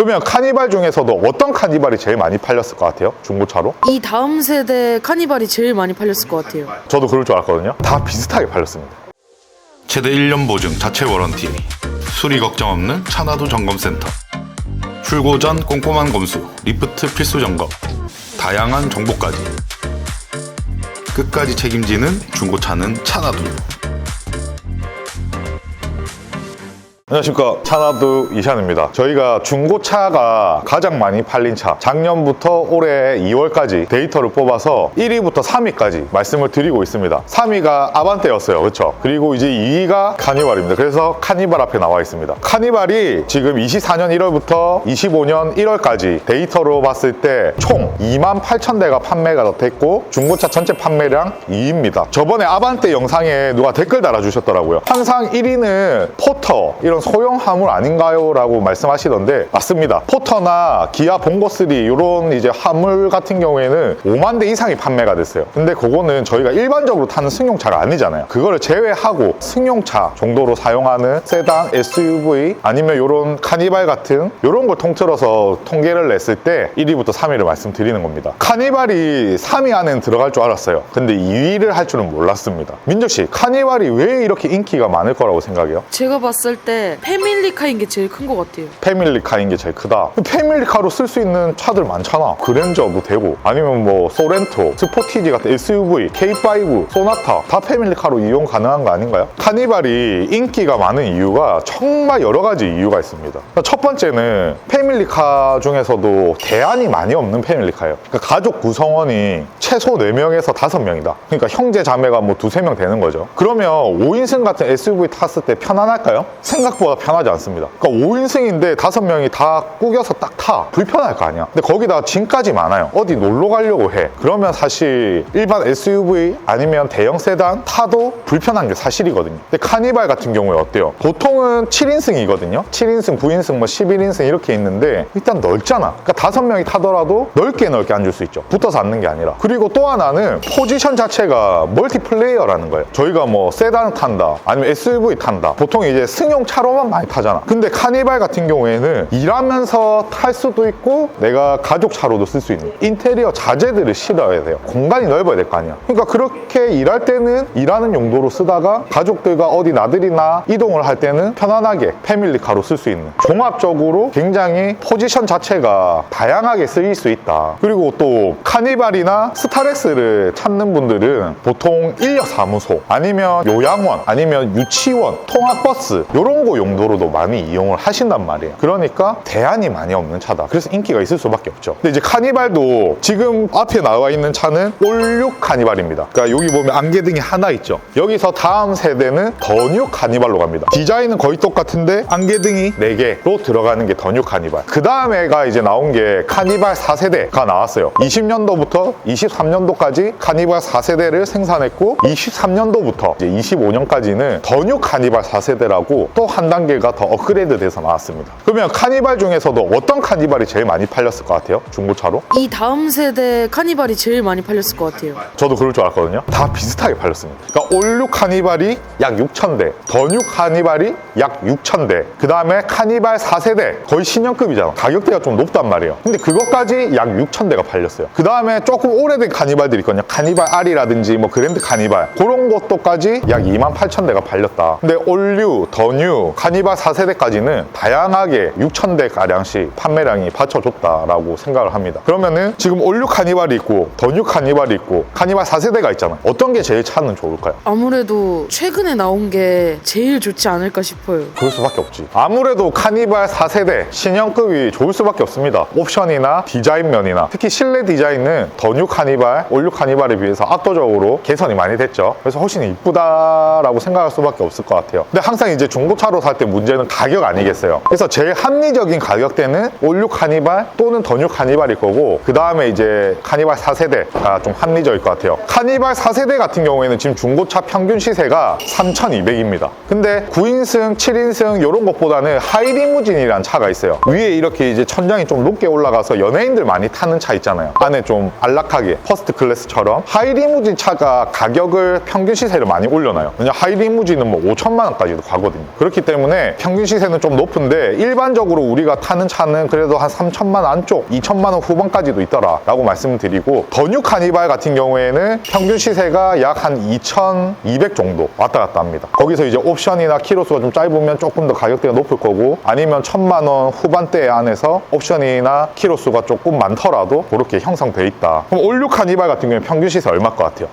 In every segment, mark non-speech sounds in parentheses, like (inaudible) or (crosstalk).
그러면 카니발 중에서도 어떤 카니발이 제일 많이 팔렸을 것 같아요? 중고차로? 이 다음 세대 카니발이 제일 많이 팔렸을 것 같아요. 저도 그럴 줄 알았거든요. 다 비슷하게 팔렸습니다. 최대 1년 보증 자체 워런티 수리 걱정 없는 차나도 점검센터 출고 전 꼼꼼한 검수 리프트 필수 점검 다양한 정보까지 끝까지 책임지는 중고차는 차나도 안녕하십니까. 차나두 이샨입니다. 저희가 중고차가 가장 많이 팔린 차. 작년부터 올해 2월까지 데이터를 뽑아서 1위부터 3위까지 말씀을 드리고 있습니다. 3위가 아반떼였어요. 그렇죠? 그리고 이제 2위가 카니발입니다. 그래서 카니발 앞에 나와 있습니다. 카니발이 지금 24년 1월부터 25년 1월까지 데이터로 봤을 때 총 2만 8천 대가 판매가 됐고 중고차 전체 판매량 2위입니다. 저번에 아반떼 영상에 누가 댓글 달아주셨더라고요. 항상 1위는 포터 이런 소형 화물 아닌가요? 라고 말씀하시던데 맞습니다. 포터나 기아 봉고3 이런 이제 화물 같은 경우에는 5만 대 이상이 판매가 됐어요. 근데 그거는 저희가 일반적으로 타는 승용차가 아니잖아요. 그거를 제외하고 승용차 정도로 사용하는 세단, SUV 아니면 이런 카니발 같은 이런 걸 통틀어서 통계를 냈을 때 1위부터 3위를 말씀드리는 겁니다. 카니발이 3위 안에는 들어갈 줄 알았어요. 근데 2위를 할 줄은 몰랐습니다. 민정 씨, 카니발이 왜 이렇게 인기가 많을 거라고 생각해요? 제가 봤을 때 패밀리카인 게 제일 큰 것 같아요. 패밀리카인 게 제일 크다. 패밀리카로 쓸 수 있는 차들 많잖아. 그랜저도 되고, 아니면 뭐 소렌토, 스포티지 같은 SUV, K5, 소나타 다 패밀리카로 이용 가능한 거 아닌가요? 카니발이 인기가 많은 이유가 정말 여러 가지 이유가 있습니다. 첫 번째는 패밀리카 중에서도 대안이 많이 없는 패밀리카예요. 그러니까 가족 구성원이 최소 4명에서 5명이다. 그러니까 형제 자매가 뭐 두세 명 되는 거죠. 그러면 5인승 같은 SUV 탔을 때 편안할까요? 생각 보다 편하지 않습니다. 그러니까 5인승인데 5명이 다 꾸겨서 딱 타. 불편할 거 아니야. 근데 거기다 짐까지 많아요. 어디 놀러 가려고 해. 그러면 사실 일반 SUV 아니면 대형 세단 타도 불편한 게 사실이거든요. 근데 카니발 같은 경우에 어때요? 보통은 7인승이거든요. 7인승, 9인승, 뭐 11인승 이렇게 있는데 일단 넓잖아. 그러니까 5명이 타더라도 넓게 넓게 앉을 수 있죠. 붙어서 앉는 게 아니라. 그리고 또 하나는 포지션 자체가 멀티플레이어라는 거예요. 저희가 뭐 세단을 탄다, 아니면 SUV 탄다. 보통 이제 승용 차로 만 많이 타잖아. 근데 카니발 같은 경우에는 일하면서 탈 수도 있고 내가 가족 차로도 쓸 수 있는 인테리어 자재들을 실어야 돼요. 공간이 넓어야 될 거 아니야. 그러니까 그렇게 일할 때는 일하는 용도로 쓰다가 가족들과 어디 나들이나 이동을 할 때는 편안하게 패밀리카로 쓸 수 있는 종합적으로 굉장히 포지션 자체가 다양하게 쓰일 수 있다. 그리고 또 카니발이나 스타렉스를 찾는 분들은 보통 인력사무소 아니면 요양원 아니면 유치원 통학버스 이런 거 용도로도 많이 이용을 하신단 말이에요. 그러니까 대안이 많이 없는 차다. 그래서 인기가 있을 수밖에 없죠. 근데 이제 카니발도 지금 앞에 나와 있는 차는 올육 카니발입니다. 그러니까 여기 보면 안개등이 하나 있죠. 여기서 다음 세대는 더뉴 카니발로 갑니다. 디자인은 거의 똑같은데 안개등이 4개로 들어가는 게 더뉴 카니발. 그 다음에가 이제 나온 게 카니발 4세대가 나왔어요. 20년도부터 23년도까지 카니발 4세대를 생산했고 23년도부터 이제 25년까지는 더뉴 카니발 4세대라고 또한 단계가 더 업그레이드 돼서 나왔습니다. 그러면 카니발 중에서도 어떤 카니발이 제일 많이 팔렸을 것 같아요? 중고차로? 이 다음 세대 카니발이 제일 많이 팔렸을 것 같아요. 저도 그럴 줄 알았거든요. 다 비슷하게 팔렸습니다. 그러니까 올류 카니발이 약 6,000대, 더뉴 카니발이 약 6,000대, 그 다음에 카니발 4세대, 거의 신형급이잖아. 가격대가 좀 높단 말이에요. 근데 그것까지 약 6,000대가 팔렸어요. 그 다음에 조금 오래된 카니발들이 있거든요. 카니발 R이라든지 뭐 그랜드 카니발, 그런 것도까지 약 2만 8,000대가 팔렸다. 근데 올류, 더뉴, 카니발 4세대까지는 다양하게 6,000대 가량씩 판매량이 받쳐줬다라고 생각을 합니다. 그러면은 지금 올류 카니발이 있고, 더뉴 카니발이 있고, 카니발 4세대가 있잖아요. 어떤 게 제일 차는 좋을까요? 아무래도 최근에 나온 게 제일 좋지 않을까 싶어요. 그럴 수밖에 없지. 아무래도 카니발 4세대 신형급이 좋을 수밖에 없습니다. 옵션이나 디자인 면이나 특히 실내 디자인은 더뉴 카니발, 올류 카니발에 비해서 압도적으로 개선이 많이 됐죠. 그래서 훨씬 이쁘다라고 생각할 수밖에 없을 것 같아요. 근데 항상 이제 중고차로 살 때 문제는 가격 아니겠어요. 그래서 제일 합리적인 가격대는 올류 카니발 또는 더뉴 카니발일 거고 그 다음에 이제 카니발 4세대가 좀 합리적일 것 같아요. 카니발 4세대 같은 경우에는 지금 중고차 평균 시세가 3,200입니다. 근데 9인승, 7인승 이런 것보다는 하이리무진이라는 차가 있어요. 위에 이렇게 이제 천장이 좀 높게 올라가서 연예인들 많이 타는 차 있잖아요. 안에 좀 안락하게 퍼스트 클래스처럼 하이리무진 차가 가격을 평균 시세를 많이 올려놔요. 왜냐 하이리무진은 뭐 5천만 원까지도 가거든요. 그렇기 때문에 평균 시세는 좀 높은데 일반적으로 우리가 타는 차는 그래도 한 3천만 안쪽, 2천만 원 후반까지도 있더라 라고 말씀을 드리고 더뉴 카니발 같은 경우에는 평균 시세가 약 한 2,200 정도 왔다 갔다 합니다. 거기서 이제 옵션이나 키로수가 좀 짧으면 조금 더 가격대가 높을 거고 아니면 천만 원 후반대 안에서 옵션이나 키로수가 조금 많더라도 그렇게 형성돼 있다. 그럼 올류 카니발 같은 경우에 평균 시세 얼마일 것 같아요?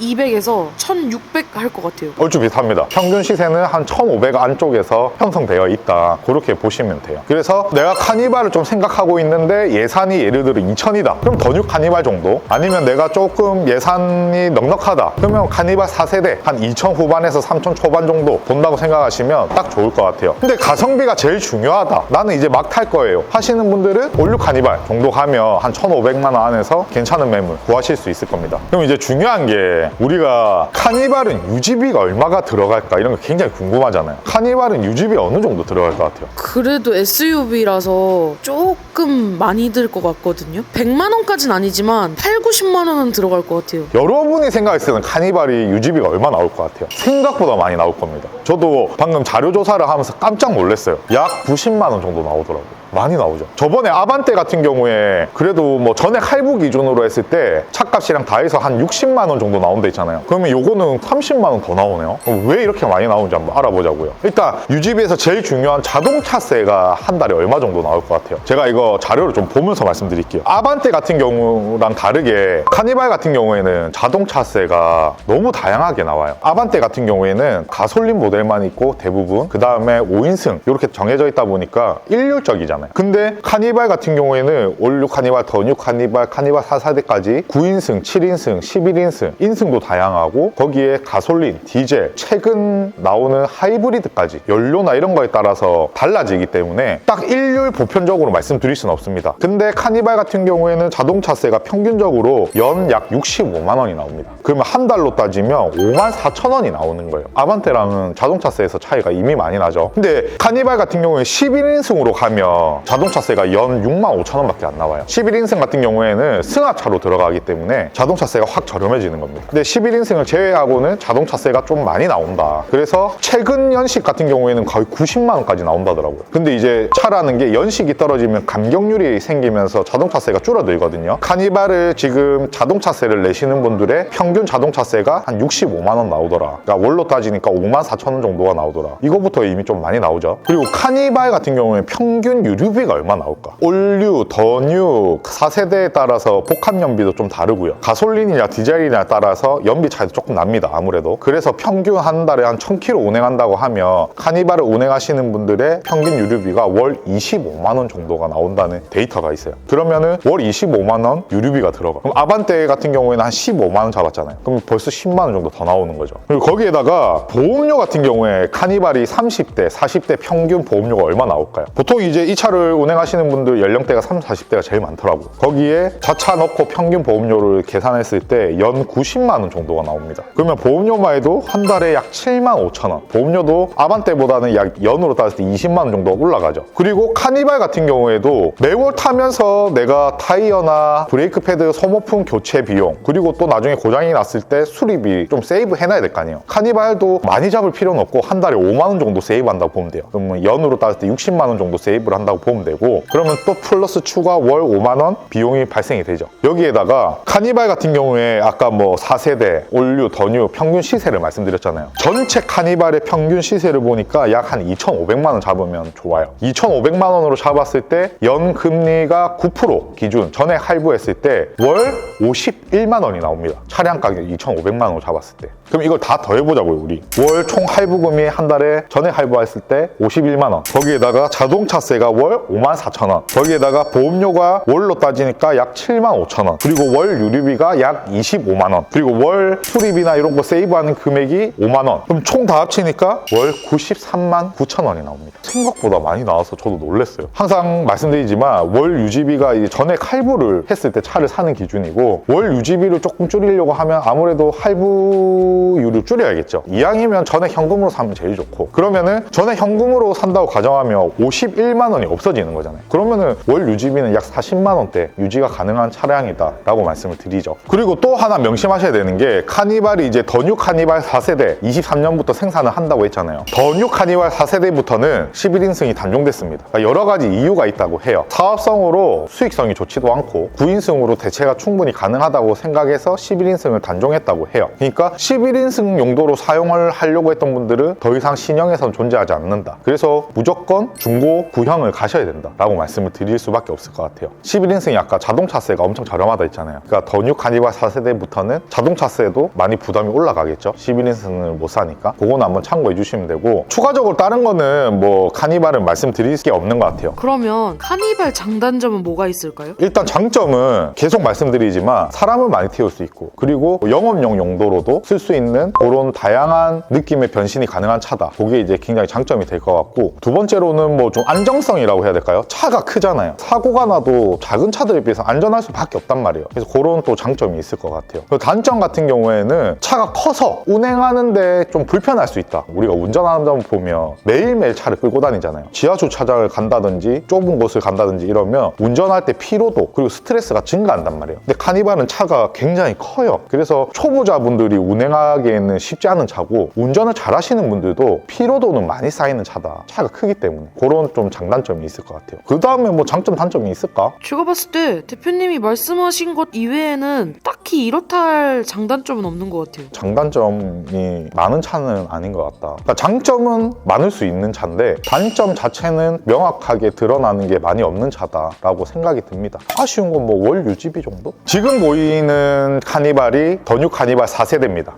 1200에서 1600 할 것 같아요. 얼추 비슷합니다. 평균 시세는 한 1,500 안쪽에서 형성되어 있다. 그렇게 보시면 돼요. 그래서 내가 카니발을 좀 생각하고 있는데 예산이 예를 들어 2,000이다. 그럼 더뉴 카니발 정도? 아니면 내가 조금 예산이 넉넉하다. 그러면 카니발 4세대 한 2,000 후반에서 3,000 초반 정도 본다고 생각하시면 딱 좋을 것 같아요. 근데 가성비가 제일 중요하다. 나는 이제 막 탈 거예요. 하시는 분들은 올류 카니발 정도 가면 한 1,500만 원 안에서 괜찮은 매물 구하실 수 있을 겁니다. 그럼 이제 중요한 게 우리가 카니발은 유지비가 얼마가 들어갈까 이런 거 굉장히 궁금하잖아요. 카니발은 유지비 어느 정도 들어갈 것 같아요? 그래도 SUV라서 조금 많이 들 것 같거든요. 100만 원까지는 아니지만 8, 90만 원은 들어갈 것 같아요. 여러분이 생각했을 때는 카니발이 유지비가 얼마 나올 것 같아요? 생각보다 많이 나올 겁니다. 저도 방금 자료 조사를 하면서 깜짝 놀랐어요. 약 90만 원 정도 나오더라고요. 많이 나오죠. 저번에 아반떼 같은 경우에 그래도 뭐 전액 할부 기준으로 했을 때 차값이랑 다 해서 한 60만 원 정도 나온다 했잖아요. 그러면 요거는 30만 원 더 나오네요. 왜 이렇게 많이 나오는지 한번 알아보자고요. 일단 유지비에서 제일 중요한 자동차세가 한 달에 얼마 정도 나올 것 같아요. 제가 이거 자료를 좀 보면서 말씀드릴게요. 아반떼 같은 경우랑 다르게 카니발 같은 경우에는 자동차세가 너무 다양하게 나와요. 아반떼 같은 경우에는 가솔린 모델만 있고 대부분 그 다음에 5인승 이렇게 정해져 있다 보니까 일률적이잖아요. 근데 카니발 같은 경우에는 올류 카니발, 더뉴 카니발, 카니발 4세대까지 9인승, 7인승, 11인승, 인승도 다양하고 거기에 가솔린, 디젤, 최근 나오는 하이브리드까지 연료나 이런 거에 따라서 달라지기 때문에 딱 일률 보편적으로 말씀드릴 수는 없습니다. 근데 카니발 같은 경우에는 자동차세가 평균적으로 연 약 65만 원이 나옵니다. 그러면 한 달로 따지면 5만 4천 원이 나오는 거예요. 아반떼랑은 자동차세에서 차이가 이미 많이 나죠. 근데 카니발 같은 경우에 11인승으로 가면 자동차세가 연 6만 5천 원밖에 안 나와요. 11인승 같은 경우에는 승하차로 들어가기 때문에 자동차세가 확 저렴해지는 겁니다. 근데 11인승을 제외하고는 자동차세가 좀 많이 나온다. 그래서 최근 연식 같은 경우에는 거의 90만 원까지 나온다더라고요. 근데 이제 차라는 게 연식이 떨어지면 감경률이 생기면서 자동차세가 줄어들거든요. 카니발을 지금 자동차세를 내시는 분들의 평균 자동차세가 한 65만 원 나오더라. 그러니까 월로 따지니까 5만 4천 원 정도가 나오더라. 이거부터 이미 좀 많이 나오죠. 그리고 카니발 같은 경우에 평균 유류 비가 얼마 나올까? 올류, 더뉴, 4세대에 따라서 복합 연비도 좀 다르고요. 가솔린이냐 디젤이냐에 따라서 연비 차이도 조금 납니다. 아무래도. 그래서 평균 한 달에 한 1000km 운행한다고 하면 카니발을 운행하시는 분들의 평균 유류비가 월 25만 원 정도가 나온다는 데이터가 있어요. 그러면은 월 25만 원 유류비가 들어가. 그럼 아반떼 같은 경우에는 한 15만 원 잡았잖아요. 그럼 벌써 10만 원 정도 더 나오는 거죠. 그리고 거기에다가 보험료 같은 경우에 카니발이 30대, 40대 평균 보험료가 얼마 나올까요? 보통 이제 이 차를 운행하시는 분들 연령대가 30, 40대가 제일 많더라고요. 거기에 자차 넣고 평균 보험료를 계산했을 때 연 90만 원 정도가 나옵니다. 그러면 보험료만 해도 한 달에 약 7만 5천 원. 보험료도 아반떼보다는 약 연으로 따졌을 때 20만 원 정도 올라가죠. 그리고 카니발 같은 경우에도 매월 타면서 내가 타이어나 브레이크 패드 소모품 교체 비용 그리고 또 나중에 고장이 났을 때 수리비 좀 세이브 해놔야 될 거 아니에요. 카니발도 많이 잡을 필요는 없고 한 달에 5만 원 정도 세이브한다고 보면 돼요. 그러면 연으로 따졌을 때 60만 원 정도 세이브를 한다고 보면 되고 그러면 또 플러스 추가 월 5만 원 비용이 발생이 되죠. 여기에다가 카니발 같은 경우에 아까 뭐 4세대, 올류, 더뉴 평균 시세를 말씀드렸잖아요. 전체 카니발의 평균 시세를 보니까 약 한 2,500만 원 잡으면 좋아요. 2,500만 원으로 잡았을 때 연 금리가 9% 기준 전액 할부했을 때 월 51만 원이 나옵니다. 차량 가격 2,500만 원으로 잡았을 때. 그럼 이걸 다 더해보자고요, 우리. 월 총 할부금이 한 달에 전액 할부했을 때 51만 원. 거기에다가 자동차세가 월 5만 4천 원. 거기에다가 보험료가 월로 따지니까 약 7만 5천 원. 그리고 월 유류비가 약 25만 원. 그리고 월 수리비나 이런 거 세이브하는 금액이 5만 원. 그럼 총 다 합치니까 월 93만 9천 원이 나옵니다. 생각보다 많이 나와서 저도 놀랐어요. 항상 말씀드리지만 월 유지비가 전액 할부를 했을 때 차를 사는 기준이고 월 유지비를 조금 줄이려고 하면 아무래도 할부율을 줄여야겠죠. 이왕이면 전액 현금으로 사면 제일 좋고 그러면은 전액 현금으로 산다고 가정하면 51만 원이 없어지는 거잖아요. 그러면은 월 유지비는 약 40만 원대 유지가 가능한 차량이다 라고 말씀을 드리죠. 그리고 또 하나 명심하셔야 될 되는 게 카니발이 이제 더뉴 카니발 4세대 23년부터 생산을 한다고 했잖아요. 더뉴 카니발 4세대부터는 11인승이 단종됐습니다. 그러니까 여러 가지 이유가 있다고 해요. 사업성으로 수익성이 좋지도 않고 9인승으로 대체가 충분히 가능하다고 생각해서 11인승을 단종했다고 해요. 그러니까 11인승 용도로 사용을 하려고 했던 분들은 더 이상 신형에선 존재하지 않는다. 그래서 무조건 중고 구형을 가 셔야 된다라고 말씀을 드릴 수밖에 없을 것 같아요. 11인승이 아까 자동차세가 엄청 저렴하다 했잖아요. 그러니까 더 뉴 카니발 4세대부터는 자동차세도 많이 부담이 올라가겠죠. 11인승을 못 사니까. 그거는 한번 참고해 주시면 되고 추가적으로 다른 거는 뭐 카니발은 말씀드릴 게 없는 것 같아요. 그러면 카니발 장단점은 뭐가 있을까요? 일단 장점은 계속 말씀드리지만 사람을 많이 태울 수 있고 그리고 영업용 용도로도 쓸 수 있는 그런 다양한 느낌의 변신이 가능한 차다. 그게 이제 굉장히 장점이 될 것 같고 두 번째로는 뭐 좀 안정성이 라고 해야 될까요? 차가 크잖아요. 사고가 나도 작은 차들에 비해서 안전할 수밖에 없단 말이에요. 그래서 그런 또 장점이 있을 것 같아요. 단점 같은 경우에는 차가 커서 운행하는데 좀 불편할 수 있다. 우리가 운전하다 보면 매일매일 차를 끌고 다니잖아요. 지하 주차장을 간다든지 좁은 곳을 간다든지 이러면 운전할 때 피로도 그리고 스트레스가 증가한단 말이에요. 근데 카니발은 차가 굉장히 커요. 그래서 초보자분들이 운행하기에는 쉽지 않은 차고 운전을 잘 하시는 분들도 피로도는 많이 쌓이는 차다. 차가 크기 때문에 그런 좀 장단점이 있을 것 같아요. 그 다음에 뭐 장점 단점이 있을까? 제가 봤을 때 대표님이 말씀하신 것 이외에는 딱히 이렇다 할 장단점은 없는 것 같아요. 장단점이 많은 차는 아닌 것 같다. 그러니까 장점은 많을 수 있는 차인데 단점 자체는 명확하게 드러나는 게 많이 없는 차다라고 생각이 듭니다. 아쉬운 건 뭐 월 유지비 정도? 지금 보이는 카니발이 더뉴 카니발 4세대입니다.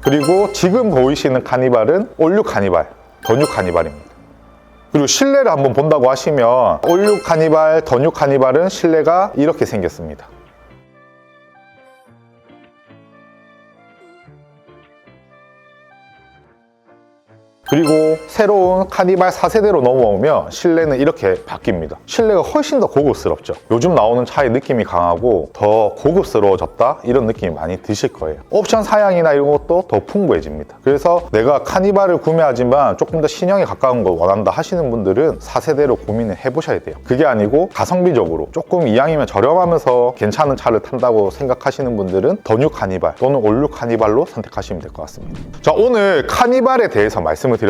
그리고 지금 보이시는 카니발은 올류 카니발, 더뉴 카니발입니다. 그리고 실내를 한번 본다고 하시면 올류 카니발, 더뉴 카니발은 실내가 이렇게 생겼습니다. 그리고 새로운 카니발 4세대로 넘어오면 실내는 이렇게 바뀝니다. 실내가 훨씬 더 고급스럽죠. 요즘 나오는 차의 느낌이 강하고 더 고급스러워졌다 이런 느낌이 많이 드실 거예요. 옵션 사양이나 이런 것도 더 풍부해집니다. 그래서 내가 카니발을 구매하지만 조금 더 신형에 가까운 걸 원한다 하시는 분들은 4세대로 고민을 해보셔야 돼요. 그게 아니고 가성비적으로 조금 이왕이면 저렴하면서 괜찮은 차를 탄다고 생각하시는 분들은 더뉴 카니발 또는 올류 카니발로 선택하시면 될 것 같습니다. 자 오늘 카니발에 대해서 말씀을 드렸습니다.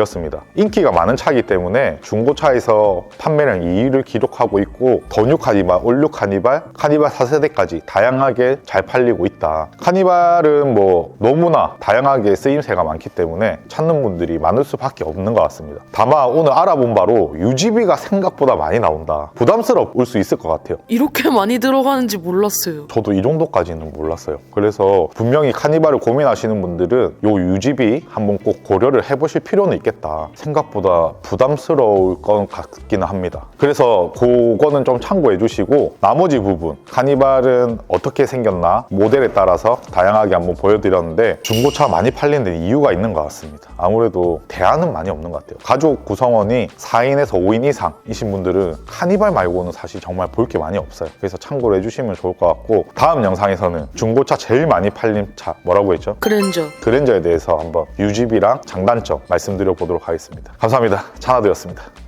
인기가 많은 차이기 때문에 중고차에서 판매량 2위를 기록하고 있고 더뉴 카니발, 올류 카니발, 카니발 4세대까지 다양하게 잘 팔리고 있다. 카니발은 뭐 너무나 다양하게 쓰임새가 많기 때문에 찾는 분들이 많을 수밖에 없는 것 같습니다. 다만 오늘 알아본 바로 유지비가 생각보다 많이 나온다. 부담스러울 수 있을 것 같아요. 이렇게 (laughs) 많이 들어가는지 몰랐어요. 저도 이 정도까지는 몰랐어요. 그래서 분명히 카니발을 고민하시는 분들은 요 유지비 한번 꼭 고려를 해보실 필요는 있겠다. 생각보다 부담스러울 것 같기는 합니다. 그래서 그거는 좀 참고해 주시고 나머지 부분 카니발은 어떻게 생겼나 모델에 따라서 다양하게 한번 보여드렸는데 중고차 많이 팔리는 데 이유가 있는 것 같습니다. 아무래도 대안은 많이 없는 것 같아요. 가족 구성원이 4인에서 5인 이상이신 분들은 카니발 말고는 사실 정말 볼 게 많이 없어요. 그래서 참고를 해주시면 좋을 것 같고 다음 영상에서는 중고차 제일 많이 팔린 차 뭐라고 했죠? 그랜저. 그랜저에 대해서 한번 유지비랑 장단점 말씀드 려 보도록 하겠습니다. 감사합니다. 차나드였습니다.